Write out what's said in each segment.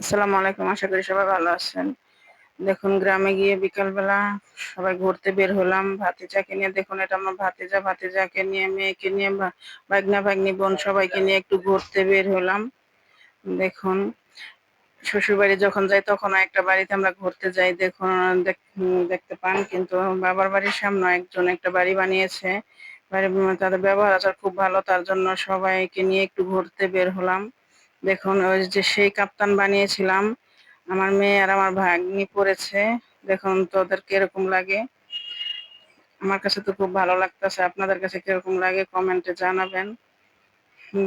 আসসালামু আলাইকুম, আশা করি সবাই ভালো আছেন। দেখুন, গ্রামে গিয়ে বিকালবেলা সবাই ঘুরতে বের হলাম। ভাতিজাকে নিয়ে দেখুন, এটা আমার ভাতিজা। ভাতিজাকে নিয়ে, মেয়েকে নিয়ে বাগনা ভাগ্নি বোন সবাইকে নিয়ে একটু ঘুরতে বের হলাম। দেখুন শ্বশুর বাড়ি যখন যাই, তখন একটা বাড়িতে আমরা ঘুরতে যাই। দেখুন দেখতে পান, কিন্তু বাবার বাড়ির সামনে একজন একটা বাড়ি বানিয়েছে। বাড়ি তাদের ব্যবহার আচার খুব ভালো, তার জন্য সবাইকে নিয়ে একটু ঘুরতে বের হলাম। দেখুন, ওই যে সেই কাপ্তান বানিয়েছিলাম। আমার মেয়ে আর আমার ভাগ্নি পড়েছে। দেখুন তো ওদের কীরকম লাগে। আমার কাছে তো খুব ভালো লাগতেছে। আপনাদের কাছে কীরকম লাগে কমেন্টে জানাবেন।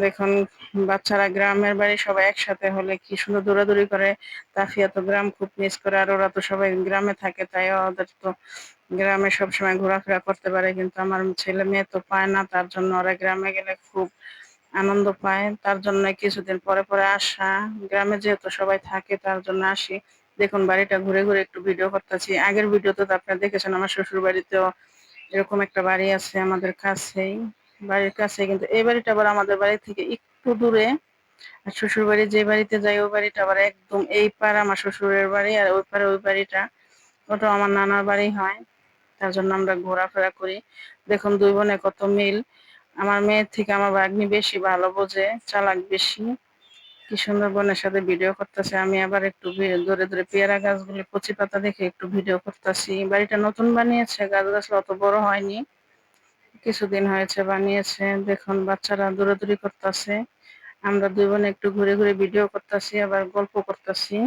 দেখুন, বাচ্চারা গ্রামের বাড়ি সবাই একসাথে হলে কি সুন্দর দৌড়াদৌড়ি করে। তাফিয়া তো গ্রাম খুব মিস করে আর ওরা তো সবাই গ্রামে থাকে, তাই ওদের তো গ্রামে সবসময় ঘোরাফেরা করতে পারে। কিন্তু আমার ছেলে মেয়ে তো পায় না, তার জন্য ওরা গ্রামে গেলে খুব আনন্দ পায়। তার জন্য কিছুদিন পরে পরে আসা। গ্রামে যেহেতু সবাই থাকে, তার জন্য আসি। দেখুন, বাড়িটা ঘুরে ঘুরে একটু ভিডিও করতেছি। আগের ভিডিওতে তো আপনারা দেখেছেন, আমার শ্বশুর বাড়িতেও এরকম একটা বাড়ি আছে আমাদের কাছেই। বাড়ির কাছে কিন্তু এই বাড়িটা আবার আমাদের বাড়ি থেকে একটু দূরে। আর শ্বশুর বাড়ি যে বাড়িতে যাই, ওই বাড়িটা আবার একদম এই পার আমার শ্বশুরের বাড়ি আর ওই পারে ওই বাড়িটা। ওটা আমার নানার বাড়ি হয়। তার জন্য আমরা ঘোরাফেরা করি। দেখুন, দুই বোনে কত মিল। আমার মেয়ের থেকে আমার ভাগ্নি বেশি ভালো বোঝে, চালাক বেশি। কি সুন্দর বোনের সাথে ভিডিও করতেছে। আমি আবার একটু ধরে ধরে পেয়ারা গাছগুলি, কচি পাতা দেখে একটু ভিডিও করতেছি। বাড়িটা নতুন বানিয়েছে, গাছ গাছ অত বড় হয়নি। কিছুদিন হয়েছে বানিয়েছে। দেখুন, বাচ্চারা দূরে দৌড়াদৌড়ি করতেছে। আমরা দুই বোন একটু ঘুরে ঘুরে ভিডিও করতেছি, আবার গল্প করতেছি।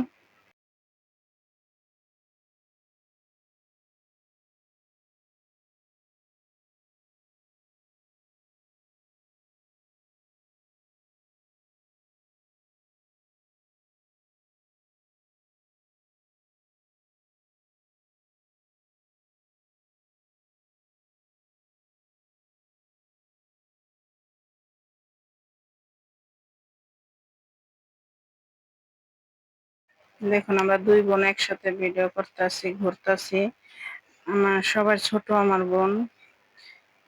দেখুন, আমরা দুই বোন একসাথে ভিডিও করতেছি, ঘুরতেছি। আমার সবার ছোট আমার বোন,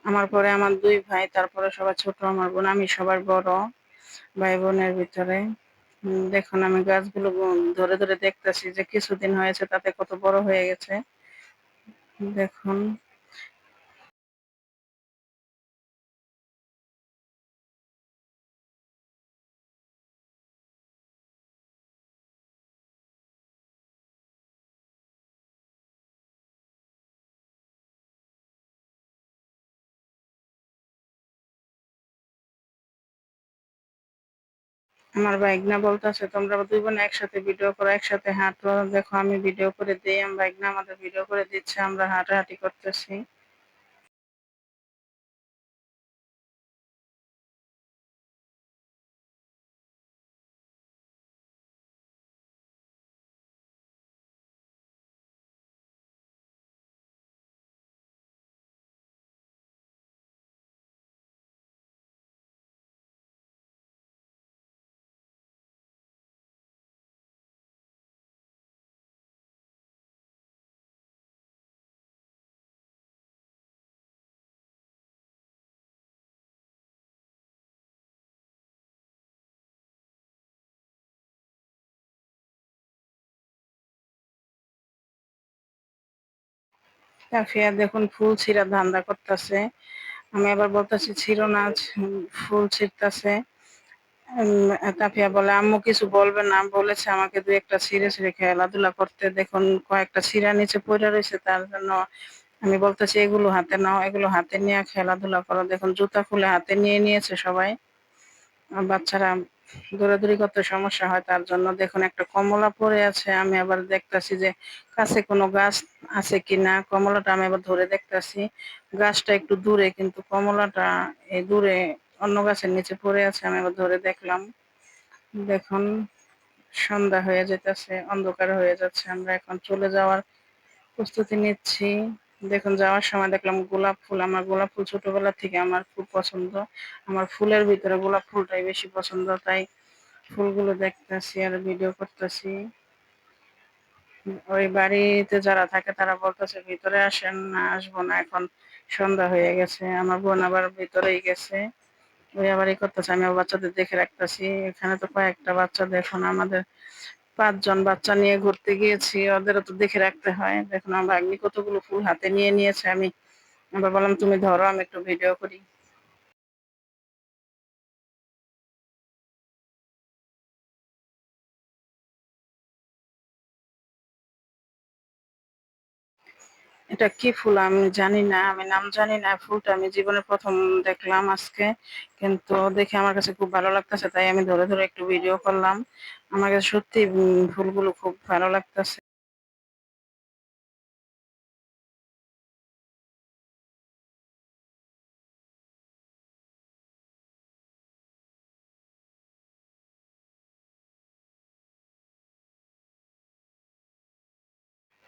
আমার পরে আমার দুই ভাই, তারপরে সবার ছোট আমার বোন, আমি সবার বড় ভাই বোনের ভিতরে। দেখুন, আমি গাছগুলো ধরে ধরে দেখতেছি যে কিছুদিন হয়েছে, তাতে কত বড় হয়ে গেছে। দেখুন আমার বাইকনা বলতেছে, তোমরা দুই বোন একসাথে ভিডিও করো, একসাথে হাঁটো। দেখো, আমি ভিডিও করে দিই, আমার বাইকনা আমাদের ভিডিও করে দিচ্ছে, আমরা হাঁটাহাঁটি করতেছি। তাফিয়া দেখুন, ফুল ছিঁড়া ধান্দা করতেছে। আমি আবার বলতেছি, ছিঁড়ো না ফুল ছিঁড়তেছে। তাফিয়া বলে, আম্মু কিছু বলবে না। বলেছে আমাকে দু একটা ছিঁড়ে ছিঁড়ে খেলাধুলা করতে দেখুন, কয়েকটা ছিঁড়া নিচে পড়ে রয়েছে, তার জন্য আমি বলতেছি, এগুলো হাতে নাও, এগুলো হাতে নিয়ে খেলাধুলা করো। দেখুন, জুতা খুলে হাতে নিয়ে নিয়েছে সবাই। বাচ্চারা দৌড়াদৌড়ি করতে সমস্যা হয়, তার জন্য দেখুন একটা কমলা পড়ে আছে, আমি আবার দেখতেছি যে কাছে কোনো গাছ আছে কিনা, কমলাটা আমি আবার ধরে দেখতেছি, গাছটা একটু দূরে, কিন্তু কমলাটা এই দূরে অন্য গাছের নিচে পড়ে আছে, আমি আবার ধরে দেখলাম। দেখুন, সন্ধ্যা হয়ে যেতেছে অন্ধকার হয়ে যাচ্ছে, আমরা এখন চলে যাওয়ার প্রস্তুতি নিচ্ছি। দেখুন, যাওয়ার সময় দেখলাম গোলাপ ফুল। আমার গোলাপ ফুল ছোটবেলা থেকে আমার খুব পছন্দ। আমার ফুলের ভিতরে গোলাপ ফুলটাই বেশি পছন্দ। তাই ফুলগুলো দেখতেছি আর ভিডিও করতেছি। ওই বাড়িতে যারা থাকে, তারা বলতেছে, ভিতরে আসেন না, আসব না। এখন সন্ধ্যা হয়ে গেছে। আমার বোন আবার ভিতরেই গেছে। ওই আবার করতেছে আমি বাচ্চাদের দেখে রাখতেছি। এখানে তো কয়েকটা বাচ্চা দেখুন, আমাদের পাঁচজন বাচ্চা নিয়ে ঘুরতে গিয়েছি, ওদেরও তো দেখে রাখতে হয়। দেখুন, আমার ভাগ্নি কতগুলো ফুল হাতে নিয়ে নিয়েছে, আমি আবার বললাম, তুমি ধরো, আমি একটু ভিডিও করি। এটা কি ফুল আমি জানি না, আমি নাম জানি না, ফুলটা আমি জীবনে প্রথম দেখলাম আজকে। কিন্তু দেখে আমার কাছে খুব ভালো লাগতেছে, তাই আমি ধরে ধরে একটু ভিডিও করলাম। আমার কাছে সত্যি ফুলগুলো খুব ভালো লাগতেছে।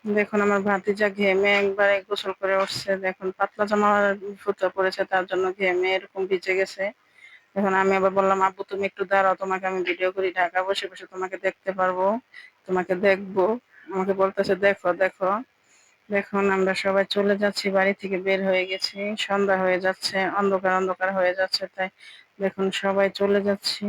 দেখুন, আমার ভাতিজা ঘেমে একবারে গোসল করে উঠছে। দেখুন, পাতলা জামা ফুটা পড়েছে তার জন্য ঘেমে এরকম ভিজে গেছে। এখন আমি আবার বললাম, আব্বু, তুমি একটু দাঁড়াও, তোমাকে আমি ভিডিও করি, ঢাকা বসে বসে তোমাকে দেখতে পারব, তোমাকে দেখব। আমাকে বলতেছে, দেখো দেখো। দেখুন, আমরা সবাই চলে যাচ্ছি, বাড়ি থেকে বের হয়ে গেছি। সন্ধ্যা হয়ে যাচ্ছে, অন্ধকার অন্ধকার হয়ে যাচ্ছে, তাই দেখুন, সবাই চলে যাচ্ছি।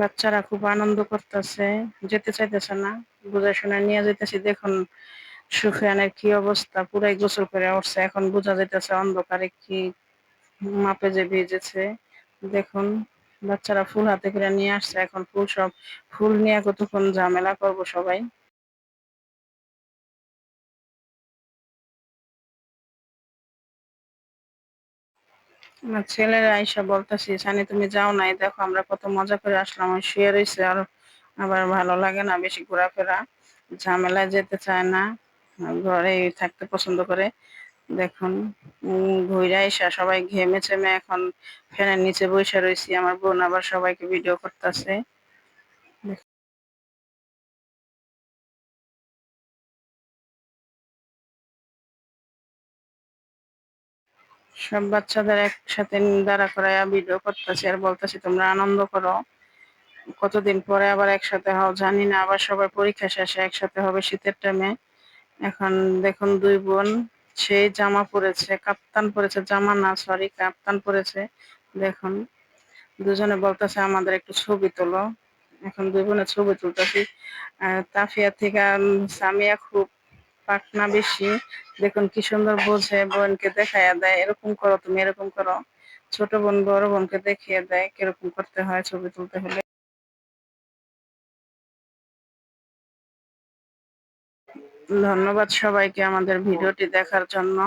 বাচ্চারা খুব আনন্দ করতেছে, যেতে চাইতেছে না বুঝা শুনে নিয়ে যেতেছি দেখুন সুফিয়ানের কি অবস্থা, পুরাই গোসল করে উঠছে, এখন বোঝা যেতেছে অন্ধকারে কি মাপে যে ভিজেছে। দেখুন, বাচ্চারা ফুল হাতে করে নিয়ে আসছে, এখন ফুল সব, ফুল নিয়ে কতক্ষণ ঝামেলা করব সবাই। আমার ছেলেরা আইসা বলতেছি, সানি, তুমি যাও নাই, দেখো আমরা কত মজা করে আসলাম শুয়ে রয়েছে আর আবার ভালো লাগে না, বেশি ঘোরাফেরা, ঝামেলায় যেতে চায় না ঘরে থাকতে পছন্দ করে। দেখুন ঘুরে আইসা সবাই ঘেমে চেমে এখন ফ্যানের নিচে বসে রয়েছি আমার বোন আবার সবাইকে ভিডিও করতেছে। সব বাচ্চাদের একসাথে দাঁড়া করাইয়া ভিডিও করতেছে আর বলতেছি, তোমরা আনন্দ করো। কতদিন পরে আবার একসাথে হও? জানি না, আবার সবার পরীক্ষা শেষে একসাথে হবে শীতের টাইমে এখন দেখুন দুই বোন সেই জামা পরেছে, কাপ্তান পরেছে, জামা না সরি কাপ্তান পরেছে। দেখুন, দুজনে বলতেছে, আমাদের একটু ছবি তোলো। এখন দুই বোনের ছবি তুলতেছি। তাফিয়া থেকে সামিয়া খুব পাকনা বেশি। দেখুন কি সুন্দর বোঝে, বোনকে দেখাইয়া দেয়, এরকম করো তুমি, এরকম করো। ছোট বোন, বড় বোনকে দেখিয়ে দেয় কীরকম করতে হয় ছবি তুলতে হলে। ধন্যবাদ সবাইকে আমাদের ভিডিওটি দেখার জন্য।